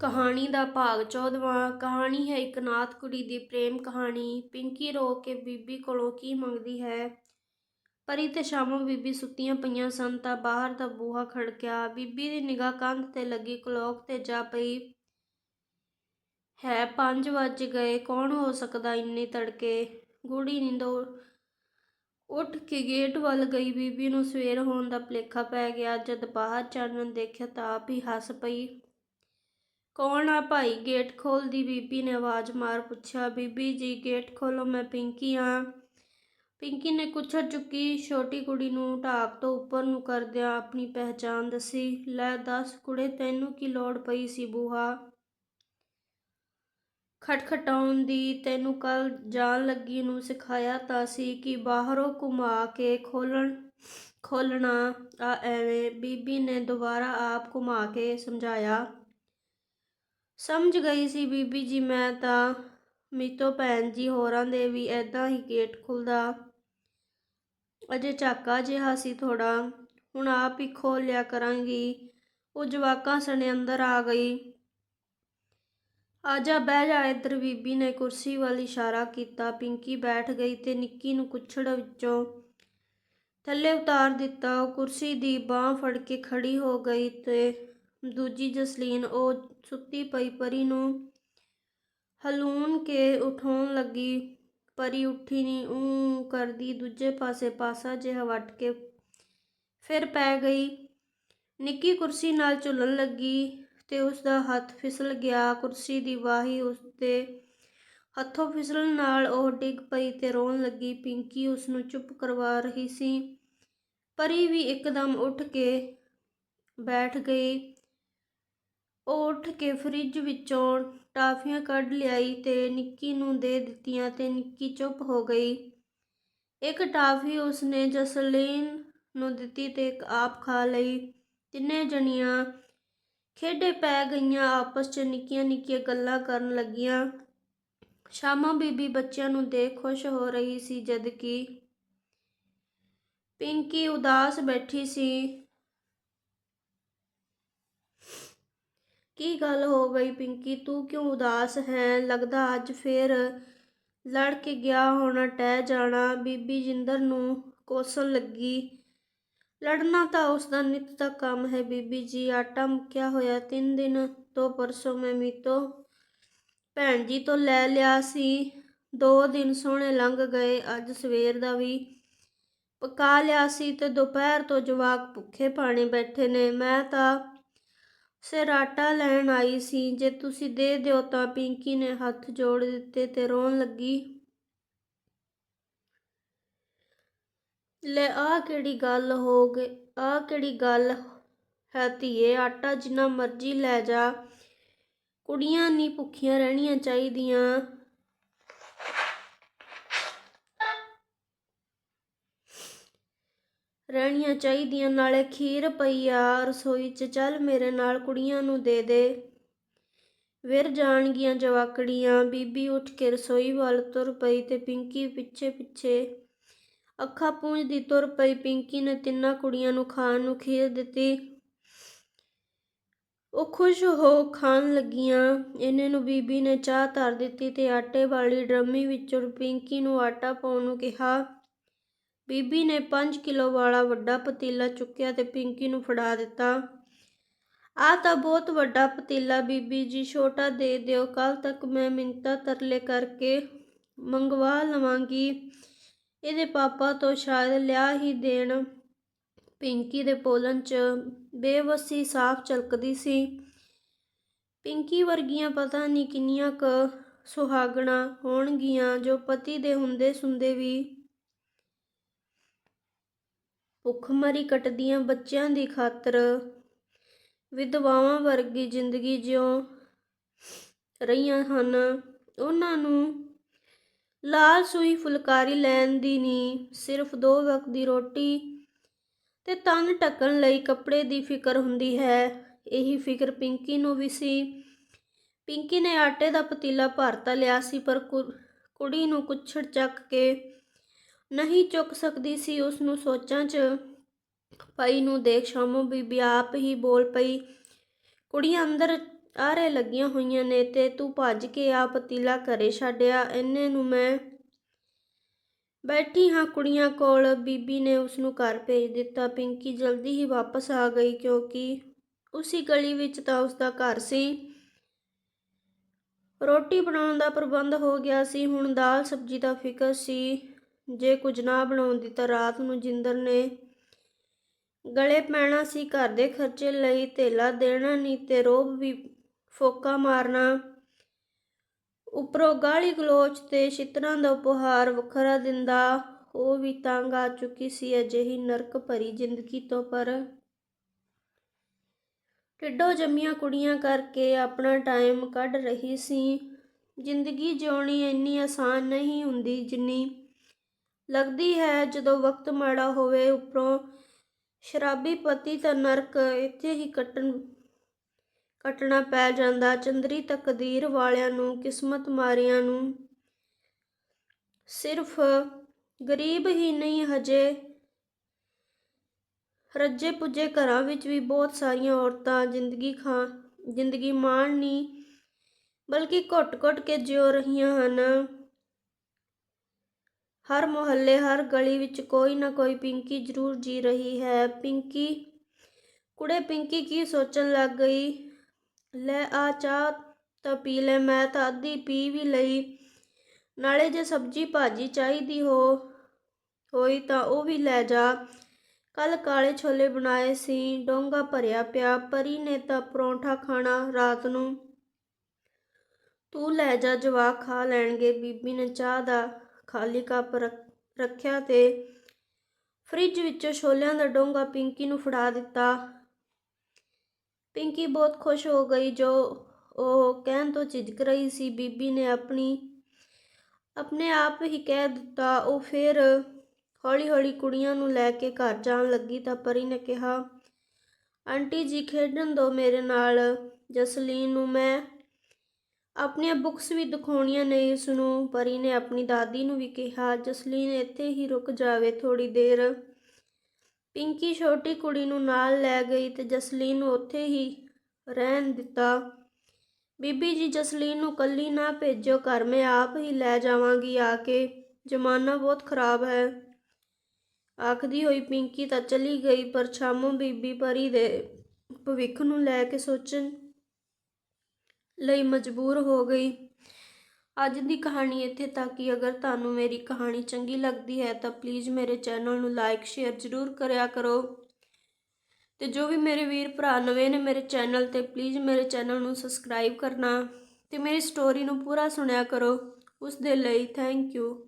ਕਹਾਣੀ ਦਾ ਭਾਗ 14ਵਾਂ ਕਹਾਣੀ ਹੈ ਇੱਕ ਨਾਥ ਕੁੜੀ ਦੀ ਪ੍ਰੇਮ ਕਹਾਣੀ। ਪਿੰਕੀ ਰੋ ਕੇ ਬੀਬੀ ਕੋਲੋਂ ਕੀ ਮੰਗਦੀ ਹੈ? ਪਰੀ ਤੇ ਸ਼ਾਮੋਂ ਬੀਬੀ ਸੁੱਤੀਆਂ ਪਈਆਂ ਸਨ ਤਾਂ ਬਾਹਰ ਦਾ ਬੂਹਾ ਖੜਕਿਆ। ਬੀਬੀ ਦੀ ਨਿਗਾਹ ਕੰਧ ਤੇ ਲੱਗੀ, ਕਲੋਕ ਤੇ ਜਾ ਪਈ। ਹੈ 5 ਵੱਜ ਗਏ, ਕੌਣ ਹੋ ਸਕਦਾ ਇੰਨੇ ਤੜਕੇ? ਗੂੜੀ ਨਿੰਦੋ ਉੱਠ ਕੇ ਗੇਟ ਵੱਲ ਗਈ। ਬੀਬੀ ਨੂੰ ਸਵੇਰ ਹੋਣ ਦਾ ਭੁਲੇਖਾ ਪੈ ਗਿਆ। ਜਦ ਬਾਹਰ ਚਾਨਣ ਦੇਖਿਆ ਤਾਂ ਆਪ ਹੀ ਹੱਸ ਪਈ। ਕੌਣ ਆ ਭਾਈ? ਗੇਟ ਖੋਲਦੀ ਬੀਬੀ ਨੇ ਆਵਾਜ਼ ਮਾਰ ਪੁੱਛਿਆ। ਬੀਬੀ ਜੀ, ਗੇਟ ਖੋਲੋ ਮੈਂ ਪਿੰਕੀ ਆ। ਪਿੰਕੀ ਨੇ ਕੁੱਛੜ ਚੁੱਕੀ, ਛੋਟੀ ਕੁੜੀ ਨੂੰ ਢਾਕ ਤੋਂ ਉੱਪਰ ਨੂੰ ਕਰਦਿਆਂ ਆਪਣੀ ਪਹਿਚਾਣ ਦੱਸੀ। ਲੈ ਦੱਸ, ਕੁੜੇ, ਤੈਨੂੰ ਕੀ ਲੋੜ ਪਈ ਸੀ ਬੂਹਾ? ਖਟਖਟਾਉਣ ਦੀ ਤੈਨੂੰ ਕੱਲ ਜਾਣ ਲੱਗੀ ਨੂੰ ਸਿਖਾਇਆ ਤਾਂ ਸੀ ਕਿ ਬਾਹਰੋਂ ਘੁਮਾ ਕੇ ਖੋਲਣ ਖੋਲਣਾ ਆ ਐਵੇਂ। ਬੀਬੀ ਨੇ ਦੁਬਾਰਾ ਆਪ ਘੁਮਾ ਕੇ ਸਮਝਾਇਆ। ਸਮਝ ਗਈ ਸੀ ਬੀਬੀ ਜੀ ਮੈਂ ਤਾਂ। ਮੀਤੋ ਭੈਣ ਜੀ ਹੋਰਾਂ ਦੇ ਵੀ ਐਦਾਂ ਹੀ ਗੇਟ ਖੁੱਲਦਾ। ਅਜੇ ਝਾਕਾ ਜਿਹਾ ਸੀ ਥੋੜਾ ਹੁਣ ਆਪ ਹੀ ਖੋਲ ਲਿਆ ਕਰਾਂਗੀ। ਉਹ ਜਵਾਕਾਂ ਸਣੇ ਅੰਦਰ ਆ ਗਈ। ਆਜਾ ਬਹਿ ਜਾ ਇੱਧਰ ਬੀਬੀ ਨੇ ਕੁਰਸੀ ਵੱਲ ਇਸ਼ਾਰਾ ਕੀਤਾ। ਪਿੰਕੀ ਬੈਠ ਗਈ ਤੇ ਨਿੱਕੀ ਨੂੰ ਕੁੱਛੜ ਵਿੱਚੋਂ ਥੱਲੇ ਉਤਾਰ ਦਿੱਤਾ। ਉਹ ਕੁਰਸੀ ਦੀ ਬਾਹ ਫੜ ਕੇ ਖੜੀ ਹੋ ਗਈ ਤੇ ਦੂਜੀ ਜਸਲੀਨ ਉਹ ਸੁੱਤੀ ਪਈ ਪਰੀ ਨੂੰ ਹਲੂਣ ਕੇ ਉਠਾਉਣ ਲੱਗੀ। ਪਰੀ ਉੱਠੀ ਨਹੀਂ ਉਹ ਕਰਦੀ ਦੂਜੇ ਪਾਸੇ ਪਾਸਾ ਜਿਹਾ ਵੱਟ ਕੇ ਫਿਰ ਪੈ ਗਈ। ਨਿੱਕੀ ਕੁਰਸੀ ਨਾਲ ਝੁੱਲਣ ਲੱਗੀ ਤੇ ਉਸ ਦਾ ਹੱਥ ਫਿਸਲ ਗਿਆ। ਕੁਰਸੀ ਦੀ ਵਾਹੀ ਉਸ ਦੇ ਹੱਥੋਂ ਫਿਸਲਣ ਨਾਲ ਉਹ ਡਿੱਗ ਪਈ ਤੇ ਰੋਣ ਲੱਗੀ। ਪਿੰਕੀ ਉਸ ਨੂੰ ਚੁੱਪ ਕਰਵਾ ਰਹੀ ਸੀ। ਪਰੀ ਵੀ ਇੱਕਦਮ ਉੱਠ ਕੇ ਬੈਠ ਗਈ। ਉਹ ਉੱਠ ਕੇ ਫਰਿੱਜ ਵਿੱਚੋਂ ਟਾਫੀਆਂ ਕੱਢ ਲਿਆਈ ਤੇ ਨਿੱਕੀ ਨੂੰ ਦੇ ਦਿੱਤੀਆਂ ਤੇ ਨਿੱਕੀ ਚੁੱਪ ਹੋ ਗਈ। ਇੱਕ ਟਾਫੀ ਉਸਨੇ ਜਸਲੀਨ ਨੂੰ ਦਿੱਤੀ ਤੇ ਇੱਕ ਆਪ ਖਾ ਲਈ। ਤਿੰਨੇ ਜਣੀਆਂ ਖੇਡੇ ਪੈ ਗਈਆਂ, ਆਪਸ 'ਚ ਨਿੱਕੀਆਂ ਨਿੱਕੀਆਂ ਗੱਲਾਂ ਕਰਨ ਲੱਗੀਆਂ। ਸ਼ਾਮਾ ਬੀਬੀ ਬੱਚਿਆਂ ਨੂੰ ਦੇਖ ਖੁਸ਼ ਹੋ ਰਹੀ ਸੀ ਜਦ ਕਿ ਪਿੰਕੀ ਉਦਾਸ ਬੈਠੀ ਸੀ। ਕੀ ਗੱਲ ਹੋ ਗਈ ਪਿੰਕੀ? ਤੂੰ ਕਿਉਂ ਉਦਾਸ ਹੈ? ਲੱਗਦਾ ਅੱਜ ਫੇਰ ਲੜ ਕੇ ਗਿਆ ਹੋਣਾ, ਟਹਿ ਜਾਣਾ। ਬੀਬੀ ਜਿੰਦਰ ਨੂੰ ਕੋਸਣ ਲੱਗੀ। ਲੜਨਾ ਤਾਂ ਉਸ ਦਾ ਨਿੱਤ ਦਾ ਕੰਮ ਹੈ ਬੀਬੀ ਜੀ। ਆਟਾ ਮੁੱਕਿਆ ਹੋਇਆ ਤਿੰਨ ਦਿਨ ਤੋਂ ਪਰਸੋਂ ਮੈਂ ਮੀਤੋ ਭੈਣ ਜੀ ਤੋਂ ਲੈ ਲਿਆ ਸੀ। ਦੋ ਦਿਨ ਸੋਹਣੇ ਲੰਘ ਗਏ। ਅੱਜ ਸਵੇਰ ਦਾ ਵੀ ਪਕਾ ਲਿਆ ਸੀ ਤੇ ਦੁਪਹਿਰ ਤੋਂ ਜਵਾਕ ਭੁੱਖੇ ਪਾਣੇ ਬੈਠੇ ਨੇ। ਮੈਂ ਤਾਂ ਸਿਰ ਆਟਾ ਲੈਣ ਆਈ ਸੀ। ਜੇ ਤੁਸੀਂ ਦੇ ਦਿਓ ਤਾਂ ਪਿੰਕੀ ਨੇ ਹੱਥ ਜੋੜ ਦਿੱਤੇ ਤੇ ਰੋਣ ਲੱਗੀ। ਲੈ ਆ ਕਿਹੜੀ ਗੱਲ ਹੋ ਗਈ, ਆ ਕਿਹੜੀ ਗੱਲ ਹੈ ਧੀਏ, ਆਟਾ ਜਿੰਨਾ ਮਰਜ਼ੀ ਲੈ ਜਾ। ਕੁੜੀਆਂ ਨਹੀਂ ਭੁੱਖੀਆਂ ਰਹਿਣੀਆਂ ਚਾਹੀਦੀਆਂ। ਰਹਿਣੀਆਂ ਚਾਹੀਦੀਆਂ, ਨਾਲੇ ਖੀਰ ਪਈ ਆ, ਰਸੋਈ 'ਚ ਚੱਲ ਮੇਰੇ ਨਾਲ ਕੁੜੀਆਂ ਨੂੰ ਦੇ ਦੇ। ਵਿਰ ਜਾਣਗੀਆਂ ਜਵਾਕੜੀਆਂ, ਬੀਬੀ ਉੱਠ ਕੇ ਰਸੋਈ ਵੱਲ ਤੁਰ ਪਈ ਤੇ ਪਿੰਕੀ ਪਿੱਛੇ ਪਿੱਛੇ। ਅੱਖਾਂ ਪੂੰਝਦੀ ਤੁਰ ਪਈ, ਪਿੰਕੀ ਨੇ ਤਿੰਨਾਂ ਕੁੜੀਆਂ ਨੂੰ ਖਾਣ ਨੂੰ ਖੀਰ ਦਿੱਤੀ। ਉਹ ਖੁਸ਼ ਹੋ ਖਾਣ ਲੱਗੀਆਂ। ਇਹਨੇ ਨੂੰ ਬੀਬੀ ਨੇ ਚਾਹ ਧਰ ਦਿੱਤੀ ਤੇ ਆਟੇ ਵਾਲੀ ਡਰਮੀ ਵਿੱਚੋਂ ਪਿੰਕੀ ਨੂੰ ਆਟਾ ਪਾਉਣ ਨੂੰ ਕਿਹਾ। ਬੀਬੀ ਨੇ 5 ਕਿਲੋ ਵਾਲਾ ਵੱਡਾ ਪਤੀਲਾ ਚੁੱਕਿਆ ਤੇ ਪਿੰਕੀ ਨੂੰ ਫੜਾ ਦਿੱਤਾ। ਆ ਤਾਂ ਬਹੁਤ ਵੱਡਾ ਪਤੀਲਾ ਬੀਬੀ ਜੀ, ਛੋਟਾ ਦੇ ਦਿਓ ਕੱਲ ਤੱਕ ਮੈਂ ਮਿੰਤਾ ਤਰਲੇ ਕਰਕੇ ਮੰਗਵਾ ਲਵਾਂਗੀ। ਇਹਦੇ ਪਾਪਾ ਤੋਂ ਸ਼ਾਇਦ ਲਿਆ ਹੀ ਦੇਣ। ਪਿੰਕੀ ਦੇ ਬੋਲਣ 'ਚ ਬੇਵਸੀ ਸਾਫ਼ ਝਲਕਦੀ ਸੀ। ਪਿੰਕੀ ਵਰਗੀਆਂ ਪਤਾ ਨਹੀਂ ਕਿੰਨੀਆਂ ਕ ਸੁਹਾਗਣਾ ਹੋਣਗੀਆਂ, ਜੋ ਪਤੀ ਦੇ ਹੁੰਦੇ ਸੁੰਦੇ ਵੀ ਭੁੱਖਮਰੀ ਕੱਟਦੀਆਂ ਬੱਚਿਆਂ ਦੀ ਖਾਤਰ। ਵਿਧਵਾਵਾਂ ਵਰਗੀ ਜ਼ਿੰਦਗੀ ਜਿਉ ਰਹੀਆਂ ਹਨ। ਉਹਨਾਂ ਨੂੰ ਲਾਲ ਸੂਈ ਫੁਲਕਾਰੀ ਲੈਣ ਦੀ ਨਹੀਂ ਸਿਰਫ ਦੋ ਵਕਤ ਦੀ ਰੋਟੀ ਤੇ ਤਨ ਢੱਕਣ ਲਈ ਕੱਪੜੇ ਦੀ ਫਿਕਰ ਹੁੰਦੀ ਹੈ। ਇਹੀ ਫਿਕਰ ਪਿੰਕੀ ਨੂੰ ਵੀ ਸੀ। ਪਿੰਕੀ ਨੇ ਆਟੇ ਦਾ ਪਤੀਲਾ ਭਰ ਤਾਂ ਲਿਆ ਸੀ, ਪਰ ਕੁੜੀ ਨੂੰ ਕੁੱਛੜ ਚੱਕ ਕੇ ਨਹੀਂ ਚੁੱਕ ਸਕਦੀ ਸੀ ਉਸ ਨੂੰ ਸੋਚਾਂ 'ਚ। ਪਈ ਨੂੰ ਦੇਖ ਸ਼ਾਮੋ ਬੀਬੀ ਆਪ ਹੀ ਬੋਲ ਪਈ, ਕੁੜੀਆਂ ਅੰਦਰ ਆਰੇ ਲੱਗੀਆਂ ਹੋਈਆਂ ਨੇ ਤੇ ਤੂੰ ਭੱਜ ਕੇ ਆ ਪਤੀਲਾ ਘਰੇ ਛੱਡਿਆ, ਇੰਨੇ ਨੂੰ ਮੈਂ ਬੈਠੀ ਹਾਂ ਕੁੜੀਆਂ ਕੋਲ। ਬੀਬੀ ਨੇ ਉਸ ਨੂੰ ਘਰ ਭੇਜ ਦਿੱਤਾ। ਪਿੰਕੀ ਜਲਦੀ ਹੀ ਵਾਪਸ ਆ ਗਈ ਕਿਉਂਕਿ ਉਸੇ ਗਲੀ ਵਿੱਚ ਤਾਂ ਉਸ ਦਾ ਘਰ ਸੀ। ਰੋਟੀ ਬਣਾਉਣ ਦਾ ਪ੍ਰਬੰਧ ਹੋ ਗਿਆ ਸੀ। ਹੁਣ ਦਾਲ ਸਬਜ਼ੀ ਦਾ ਫਿਕਰ ਸੀ। ਜੇ ਕੁਝ ਨਾ ਬਣਾਉਂਦੀ ਤਾਂ ਰਾਤ ਨੂੰ ਜਿੰਦਰ ਨੇ ਗਲੇ ਪੈਣਾ ਸੀ ਘਰ ਦੇ ਖਰਚੇ ਲਈ, ਧੇਲਾ ਦੇਣਾ ਨਹੀਂ ਤੇ ਰੋਬ ਵੀ ਫੋਕਾ ਮਾਰਨਾ। ਉੱਪਰੋਂ ਗਾਲੀ ਗਲੋਚ ਤੇ ਛਿੱਤਰਾਂ ਦਾ ਉਪਹਾਰ ਵੱਖਰਾ ਦਿੰਦਾ, ਉਹ ਵੀ ਤੰਗ ਆ ਚੁੱਕੀ ਸੀ ਅਜਿਹੀ ਨਰਕ ਭਰੀ ਜ਼ਿੰਦਗੀ ਤੋਂ, ਪਰ ਢਿੱਡੋਂ ਜੰਮੀਆਂ ਕੁੜੀਆਂ ਕਰਕੇ ਆਪਣਾ ਟਾਈਮ ਕੱਢ ਰਹੀ ਸੀ। ਜ਼ਿੰਦਗੀ ਜਿਉਣੀ ਇੰਨੀ ਆਸਾਨ ਨਹੀਂ ਹੁੰਦੀ ਜਿੰਨੀ ਲੱਗਦੀ ਹੈ, ਜਦੋਂ ਵਕਤ ਮਾੜਾ ਹੋਵੇ ਉੱਪਰੋਂ ਸ਼ਰਾਬੀ ਪਤੀ ਤਾਂ ਨਰਕ ਇੱਥੇ ਹੀ ਕੱਟਣ, ਕੱਟਣਾ ਪੈ ਜਾਂਦਾ। ਚੰਦਰੀ ਤਕਦੀਰ ਵਾਲਿਆਂ ਨੂੰ, ਕਿਸਮਤ ਮਾਰਿਆਂ ਨੂੰ ਸਿਰਫ ਗਰੀਬ ਹੀ ਨਹੀਂ, ਹਜੇ ਰੱਜੇ ਪੁੱਜੇ ਘਰਾਂ ਵਿੱਚ ਵੀ ਬਹੁਤ ਸਾਰੀਆਂ ਔਰਤਾਂ ਜ਼ਿੰਦਗੀ ਖਾ, ਜ਼ਿੰਦਗੀ ਮਾਣ ਨਹੀਂ ਬਲਕਿ ਘੁੱਟ-ਘੁੱਟ ਕੇ ਜਿਉ ਰਹੀਆਂ ਹਨ। ਹਰ ਮੁਹੱਲੇ, ਹਰ ਗਲੀ ਵਿੱਚ ਕੋਈ ਨਾ ਕੋਈ ਪਿੰਕੀ ਜ਼ਰੂਰ ਜੀ ਰਹੀ ਹੈ। ਪਿੰਕੀ, ਕੁੜੇ ਪਿੰਕੀ ਕੀ ਸੋਚਣ ਲੱਗ ਗਈ? ਲੈ ਆ ਚਾਹ ਤਾਂ ਪੀ ਲੈ, ਮੈਂ ਤਾਂ ਅੱਧੀ ਪੀ ਵੀ ਲਈ। ਨਾਲੇ ਜੇ ਸਬਜੀ ਭਾਜੀ ਚਾਹੀਦੀ ਹੋ, ਹੋਈ ਤਾਂ ਉਹ ਵੀ ਲੈ ਜਾ। ਕੱਲ ਕਾਲੇ ਛੋਲੇ ਬਣਾਏ ਸੀ, ਡੋਂਗਾ ਭਰਿਆ ਪਿਆ। ਪਰੀ ਨੇ ਤਾਂ ਪਰੌਂਠਾ ਖਾਣਾ ਰਾਤ ਨੂੰ। ਤੂੰ ਲੈ ਜਾ, ਜਵਾਕ ਖਾ ਲੈਣਗੇ, ਬੀਬੀ ਨੇ ਚਾਹ ਦਾ ਖਾਲੀ ਕੱਪ ਰੱਖ- ਰੱਖਿਆ ਤੇ ਫ੍ਰਿਜ ਵਿੱਚੋਂ ਛੋਲਿਆਂ ਦਾ ਡੋਂਗਾ ਪਿੰਕੀ ਨੂੰ ਫੜਾ ਦਿੱਤਾ। ਪਿੰਕੀ ਬਹੁਤ ਖੁਸ਼ ਹੋ ਗਈ, ਜੋ ਉਹ ਕਹਿਣ ਤੋਂ ਝਿਜਕ ਰਹੀ ਸੀ, ਬੀਬੀ ਨੇ ਆਪਣੀ, ਆਪਣੇ ਆਪ ਹੀ ਕਹਿ ਦਿੱਤਾ। ਉਹ ਫਿਰ ਹੌਲੀ-ਹੌਲੀ ਕੁੜੀਆਂ ਨੂੰ ਲੈ ਕੇ ਘਰ ਜਾਣ ਲੱਗੀ ਤਾਂ ਪਰੀ ਨੇ ਕਿਹਾ, ਆਂਟੀ ਜੀ, ਖੇਡਣ ਦੋ ਮੇਰੇ ਨਾਲ, ਜਸਲੀਨ ਨੂੰ ਮੈਂ ਆਪਣੀਆਂ ਬੁੱਕਸ ਵੀ ਦਿਖਾਉਣੀਆਂ ਨੇ ਇਸ ਨੂੰ ਪਰੀ ਨੇ ਆਪਣੀ ਦਾਦੀ ਨੂੰ ਵੀ ਕਿਹਾ, ਜਸਲੀਨ ਇੱਥੇ ਹੀ ਰੁਕ ਜਾਵੇ ਥੋੜੀ ਦੇਰ। ਪਿੰਕੀ ਛੋਟੀ ਕੁੜੀ ਨੂੰ ਨਾਲ ਲੈ ਗਈ ਤੇ ਜਸਲੀਨ ਨੂੰ ਉੱਥੇ ਹੀ ਰਹਿਣ ਦਿੱਤਾ। ਬੀਬੀ ਜੀ, ਜਸਲੀਨ ਨੂੰ ਕੱਲੀ ਨਾ ਭੇਜੋ ਘਰ ਮੈਂ ਆਪ ਹੀ ਲੈ ਜਾਵਾਂਗੀ ਆ ਕੇ। ਜ਼ਮਾਨਾ ਬਹੁਤ ਖਰਾਬ ਹੈ। ਆਖਦੀ ਹੋਈ ਪਿੰਕੀ ਤਾਂ ਚਲੀ ਗਈ, ਪਰ ਛਾਮੋ ਬੀਬੀ ਪਰੀ ਦੇ ਭਵਿੱਖ ਨੂੰ ਲੈ ਕੇ ਸੋਚਣ ਲਈ ਮਜਬੂਰ ਹੋ ਗਈ। ਅੱਜ ਦੀ ਕਹਾਣੀ ਇੱਥੇ ਤੱਕ ਹੀ। ਅਗਰ ਤੁਹਾਨੂੰ ਮੇਰੀ ਕਹਾਣੀ ਚੰਗੀ ਲੱਗਦੀ ਹੈ ਤਾਂ ਪਲੀਜ਼ ਮੇਰੇ ਚੈਨਲ ਨੂੰ ਲਾਈਕ ਸ਼ੇਅਰ ਜ਼ਰੂਰ ਕਰਿਆ ਕਰੋ। ਤੇ ਜੋ ਵੀ ਮੇਰੇ ਵੀਰ ਭਰਾ ਨਵੇਂ ਨੇ ਮੇਰੇ ਚੈਨਲ ਤੇ ਪਲੀਜ਼ ਮੇਰੇ ਚੈਨਲ ਨੂੰ ਸਬਸਕ੍ਰਾਈਬ ਕਰਨਾ ਤੇ ਮੇਰੀ ਸਟੋਰੀ ਨੂੰ ਪੂਰਾ ਸੁਣਿਆ ਕਰੋ। ਉਸ ਦੇ ਲਈ ਥੈਂਕ ਯੂ